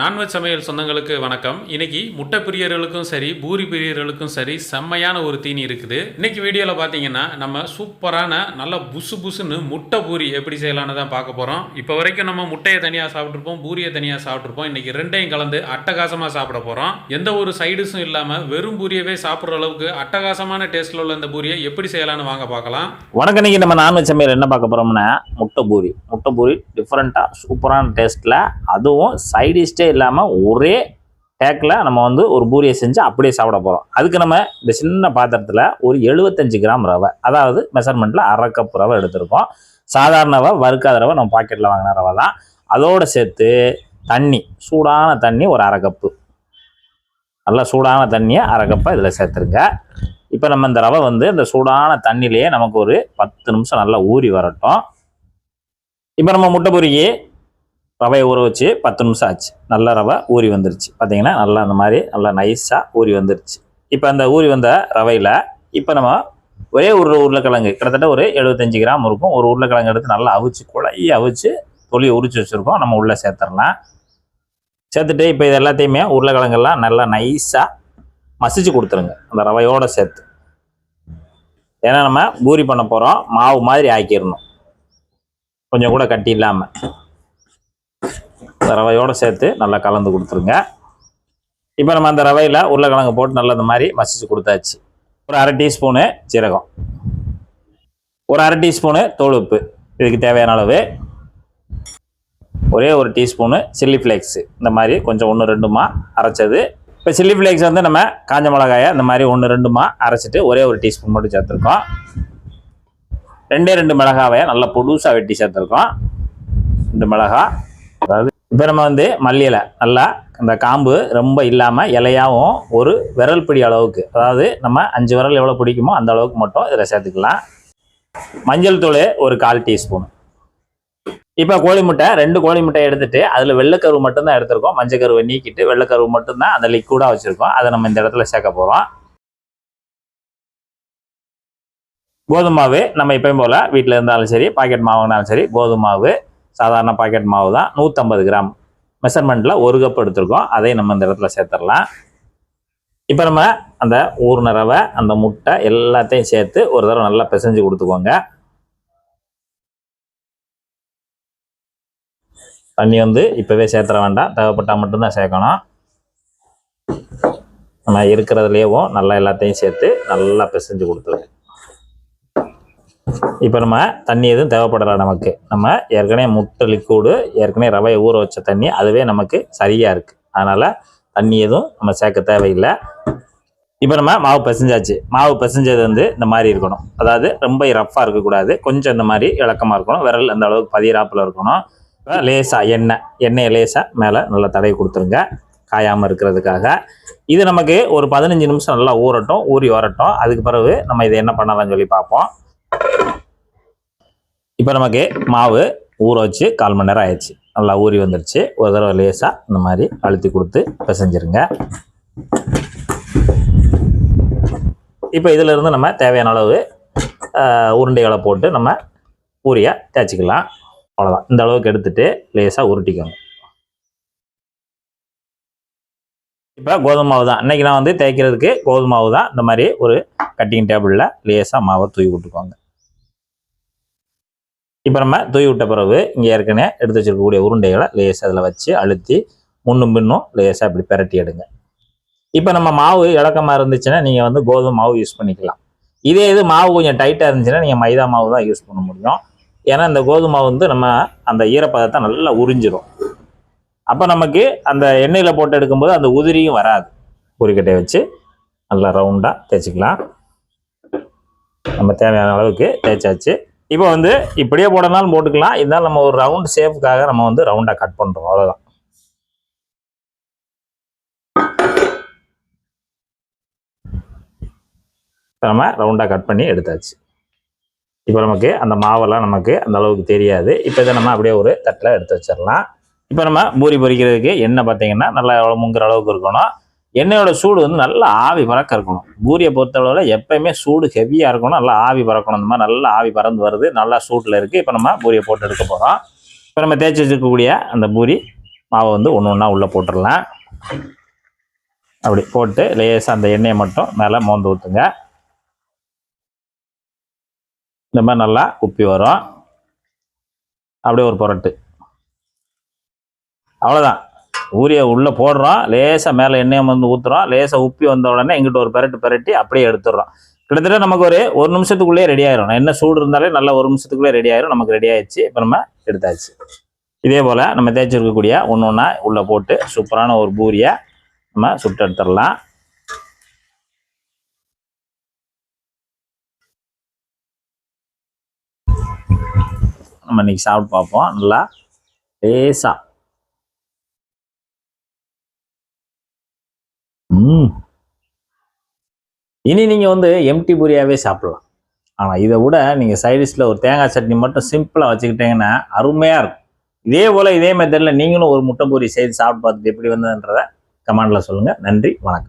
Non veg சமையல் சொந்தங்களுக்கு வணக்கம். இன்னைக்கு முட்டை பிரியர்களுக்கும் சரி பூரி பிரியர்களுக்கும் சரி செம்மையான ஒரு தீனி இருக்குது. இன்னைக்கு வீடியோவில் பார்த்தீங்கன்னா நம்ம சூப்பரான நல்ல புசு புசுன்னு முட்டை பூரி எப்படி செய்யலாம்னு தான் பார்க்க போகிறோம் இப்போ வரைக்கும் நம்ம முட்டையை தனியாக சாப்பிட்ருப்போம் பூரியை தனியாக சாப்பிட்ருப்போம் இன்னைக்கு ரெண்டையும் கலந்து அட்டகாசமாக சாப்பிட போகிறோம் எந்த ஒரு சைடுஸும் இல்லாமல் வெறும் பூரியவே சாப்பிட்ற அளவுக்கு அட்டகாசமான டேஸ்ட்டில் உள்ள இந்த பூரியை எப்படி செய்யலான்னு வாங்க பார்க்கலாம். வணக்கம். இன்னைக்கு நம்ம நான்வெஜ் சமையல் என்ன பார்க்க போகிறோம்னா முட்டை பூரி. முட்டை பூரி டிஃப்ரெண்ட்டாக சூப்பரான டேஸ்ட்டில் அதுவும் சைடிஷ்டே இல்லாமல் ஒரே டேக்கில் நம்ம வந்து ஒரு பூரியை செஞ்சு அப்படியே சாப்பிட போகிறோம் அதுக்கு நம்ம இந்த சின்ன பாத்திரத்தில் ஒரு எழுபத்தஞ்சு கிராம் ரவை அதாவது மெஷர்மெண்ட்டில் அரை கப் ரவை எடுத்திருக்கோம். சாதாரண ரவை வறுக்காத ரவை நம்ம பாக்கெட்டில் வாங்கின ரவை தான். அதோடு சேர்த்து தண்ணி சூடான தண்ணி ஒரு அரை கப்பு நல்லா சூடான தண்ணியை அரை கப்பை இதில் சேர்த்துருங்க. இப்போ நம்ம இந்த ரவை வந்து இந்த சூடான தண்ணியிலேயே நமக்கு ஒரு பத்து நிமிஷம் நல்லா ஊறி வரட்டும். இப்போ நம்ம முட்டை பொரிக்கு. ரவையை ஊற வச்சு பத்து நிமிஷம் ஆச்சு. நல்ல ரவை ஊறி வந்துருச்சு. பார்த்தீங்கன்னா நல்லா அந்த மாதிரி நல்லா நைஸாக ஊறி வந்துருச்சு. இப்போ அந்த ஊறி வந்த ரவையில் இப்போ நம்ம ஒரே ஒரு உருளைக்கிழங்கு கிட்டத்தட்ட ஒரு எழுபத்தஞ்சு கிராம் இருக்கும். ஒரு உருளைக்கிழங்கு எடுத்து நல்லா அவிச்சு குழைய அவிச்சு தொலியை உரிச்சு வச்சுருக்கோம். நம்ம உள்ளே சேர்த்துடலாம். சேர்த்துட்டு இப்போ இது எல்லாத்தையுமே உருளைக்கிழங்கெல்லாம் நல்லா நைஸாக மசிச்சு கொடுத்துருங்க. அந்த ரவையோடு சேர்த்து. ஏன்னா நம்ம பூரி பண்ண போகிறோம் மாவு மாதிரி ஆக்கிடணும். கொஞ்சம் கூட கட்டி இல்லாமல் ரவையோடு சேர்த்து நல்லா கலந்து கொடுத்துருங்க. இப்போ நம்ம அந்த ரவையில் உருளைக்கிழங்கு போட்டு நல்லா இந்த மாதிரி மசிச்சு கொடுத்தாச்சு. ஒரு அரை டீஸ்பூனு சீரகம் ஒரு அரை டீஸ்பூனு தோல் இதுக்கு தேவையான அளவு. ஒரே ஒரு டீஸ்பூனு சில்லி ஃப்ளேக்ஸு. இந்த மாதிரி கொஞ்சம் ஒன்று ரெண்டுமா அரைச்சது. இப்போ சில்லி ஃப்ளேக்ஸ் வந்து நம்ம காஞ்ச மிளகாயை இந்த மாதிரி ஒன்று ரெண்டுமா அரைச்சிட்டு ஒரே ஒரு டீஸ்பூன் மட்டும் சேர்த்துருக்கோம். ரெண்டே ரெண்டு மிளகாவை நல்லா பொடுசாக வெட்டி சேர்த்துருக்கோம். ரெண்டு மிளகாய். இப்போ நம்ம வந்து மல்லி இலை நல்லா அந்த காம்பு ரொம்ப இல்லாமல் இலையாகவும் ஒரு விரல் பிடி அளவுக்கு அதாவது நம்ம அஞ்சு விரல் எவ்வளோ பிடிக்குமோ அந்த அளவுக்கு மட்டும் இதில் சேர்த்துக்கலாம். மஞ்சள் தூள் ஒரு கால் டீஸ்பூன். இப்போ கோழி முட்டை ரெண்டு கோழி முட்டை எடுத்துட்டு அதில் வெள்ளைக்கருவு மட்டும்தான் எடுத்திருக்கோம். மஞ்சள் கருவை நீக்கிட்டு வெள்ளைக்கருவு மட்டும்தான் அந்த லிக்விடாக வச்சுருக்கோம். அதை நம்ம இந்த இடத்துல சேர்க்க போகிறோம் கோதுமாவு நம்ம எப்பயும் போல் வீட்டில் இருந்தாலும் சரி பாக்கெட் மாவுனாலும் சரி கோதுமாவு சாதாரண பாக்கெட் மாவு தான். நூற்றம்பது கிராம். மெஷர்மெண்ட்டில் ஒரு கப் எடுத்திருக்கோம். அதையும் நம்ம இந்த இடத்துல சேர்த்துடலாம். இப்போ நம்ம அந்த ஊர்ன ரவை அந்த முட்டை எல்லாத்தையும் சேர்த்து ஒரு தடவை நல்லா பிசைஞ்சு கொடுத்துக்கோங்க. தண்ணி வந்து இப்போவே சேர்த்துற வேண்டாம். தேவைப்பட்டால் மட்டும்தான் சேர்க்கணும். நம்ம இருக்கிறதுலேயேவும் நல்லா எல்லாத்தையும் சேர்த்து நல்லா பிசைஞ்சு கொடுத்துருங்க. இப்போ நம்ம தண்ணி எதுவும் தேவைப்படலை நமக்கு. நம்ம ஏற்கனவே முட்டை லிக்விடு ஏற்கனவே ரவையை ஊற வச்ச தண்ணி அதுவே நமக்கு சரியாக இருக்குது அதனால் தண்ணி எதுவும் நம்ம சேர்க்க தேவையில்லை. இப்போ நம்ம மாவு பிசைஞ்சாச்சு. மாவு பிசைஞ்சது வந்து இந்த மாதிரி இருக்கணும். அதாவது ரொம்ப ரஃப்பாக இருக்கக்கூடாது. கொஞ்சம் இந்த மாதிரி இலக்கமாக இருக்கணும். விரல் அந்த அளவுக்கு பதிராப்பில் இருக்கணும். இப்போ லேசாக எண்ணெய் எண்ணெயை லேசாக மேலே நல்லா தடவி கொடுத்துருங்க. காயாமல் இருக்கிறதுக்காக. இது நமக்கு ஒரு பதினஞ்சு நிமிஷம் நல்லா ஊறட்டும் ஊறி வரட்டும். அதுக்கு பிறகு நம்ம இதை என்ன பண்ணலாம்னு சொல்லி பார்ப்போம். இப்போ நமக்கு மாவு ஊற வச்சு கால் மணி நேரம் ஆயிடுச்சு. நல்லா ஊறி வந்துடுச்சு ஒரு தடவை லேசாக இந்த மாதிரி அழுத்தி கொடுத்து பிசைஞ்சிருங்க. இப்போ இதிலிருந்து நம்ம தேவையான அளவு உருண்டைகளை போட்டு நம்ம ஊரியாக தேய்ச்சிக்கலாம். அவ்வளோதான் இந்த அளவுக்கு எடுத்துகிட்டு லேசாக உருட்டிக்கோங்க. இப்போ கோதுமை மாவு தான். இன்றைக்கி நான் வந்து தேய்க்கிறதுக்கு கோதுமை மாவு தான். இந்த மாதிரி ஒரு கட்டிங் டேபிளில் லேசாக மாவை தூவி விட்டுக்கோங்க. இப்போ நம்ம தூவி விட்ட பிறகு இங்கே ஏற்கனவே எடுத்து வச்சிருக்கக்கூடிய உருண்டைகளை லேசாக அதில் வச்சு அழுத்தி முன்னும் பின்னும் லேசாக இப்படி பிரட்டி எடுங்க. இப்போ நம்ம மாவு இலக்கமாக இருந்துச்சுன்னா நீங்கள் வந்து கோதுமை மாவு யூஸ் பண்ணிக்கலாம். இதே இது மாவு கொஞ்சம் டைட்டாக இருந்துச்சுன்னா நீங்கள் மைதா மாவு தான் யூஸ் பண்ண முடியும். ஏன்னா இந்த கோதுமை மாவு வந்து நம்ம அந்த ஈரப்பதத்தை நல்லா உறிஞ்சிரும். அப்போ நமக்கு அந்த எண்ணெயில் போட்டு எடுக்கும்போது அந்த உதிரியும் வராது. பொரிக்கட்டையை வச்சு நல்லா ரவுண்டாக தேய்ச்சிக்கலாம். நம்ம தேவையான அளவுக்கு தேய்ச்சாச்சு. இப்போ வந்து இப்படியே போடனாலும் போட்டுக்கலாம். இருந்தாலும் நம்ம ஒரு ரவுண்ட் ஷேப்புக்காக நம்ம வந்து ரவுண்டாக கட் பண்ணுறோம் அவ்வளோதான் இப்போ நம்ம ரவுண்டாக கட் பண்ணி எடுத்தாச்சு. இப்போ நமக்கு அந்த மாவெல்லாம் நமக்கு அந்த அளவுக்கு தெரியாது. இப்போ இதை நம்ம அப்படியே ஒரு தட்டில் எடுத்து வச்சிடலாம். இப்போ நம்ம பூரி பொரிக்கிறதுக்கு எண்ணெய் பார்த்தீங்கன்னா நல்லா எவ்வளோ முங்குற அளவுக்கு இருக்கணும். எண்ணெயோட சூடு வந்து நல்லா ஆவி பறக்க இருக்கணும். பூரியை பொறுத்தளவில் எப்பயுமே சூடு ஹெவியாக இருக்கணும். நல்லா ஆவி பறக்கணும். இந்த மாதிரி நல்லா ஆவி பறந்து வருது. நல்லா சூட்டில் இருக்குது இப்போ நம்ம பூரியை போட்டு எடுக்க போகிறோம் இப்போ நம்ம தேய்ச்சி வச்சிருக்கக்கூடிய அந்த பூரி மாவை வந்து ஒன்று ஒன்றா உள்ளே போட்டுடலாம். அப்படி போட்டு லேசாக அந்த எண்ணெயை மட்டும் மேலே மோந்து ஊற்றுங்க இந்த மாதிரி நல்லா உப்பி வரும். அப்படியே ஒரு புரட்டு. அவ்வளோதான் ஊரியை உள்ளே போடுறோம் லேசாக மேலே எண்ணெயை வந்து ஊற்றுறோம் லேசாக உப்பி வந்த உடனே எங்கிட்ட ஒரு பெரட்டு பெரட்டி அப்படியே எடுத்துடுறோம் கிட்டத்தட்ட நமக்கு ஒரு ஒரு நிமிஷத்துக்குள்ளேயே ரெடி ஆயிரும். என்ன சூடு இருந்தாலே நல்லா ஒரு நிமிஷத்துக்குள்ளே ரெடி ஆயிரும் நமக்கு ரெடி ஆயிடுச்சு. இப்போ நம்ம எடுத்தாச்சு. இதே போல் நம்ம தேய்ச்சிருக்கக்கூடிய ஒன்று ஒன்றா உள்ளே போட்டு சூப்பரான ஒரு பூரியை நம்ம சுட்டு எடுத்துடலாம். நம்ம இன்னைக்கு சாப்பிட்டு பார்ப்போம். நல்லா லேசாக இனி நீங்கள் வந்து எம்டி பூரியாவே சாப்பிடலாம். ஆனால் இதை விட நீங்கள் சைடிஷில் ஒரு தேங்காய் சட்னி மட்டும் சிம்பிளாக வச்சுக்கிட்டீங்கன்னா அருமையாக இருக்கும். இதே போல் இதே மெத்தடில் நீங்களும் ஒரு முட்டை பூரி செய்து சாப்பிட்டு பார்த்துட்டு எப்படி வந்ததுன்றதை கமெண்டில் சொல்லுங்கள் நன்றி வணக்கம்.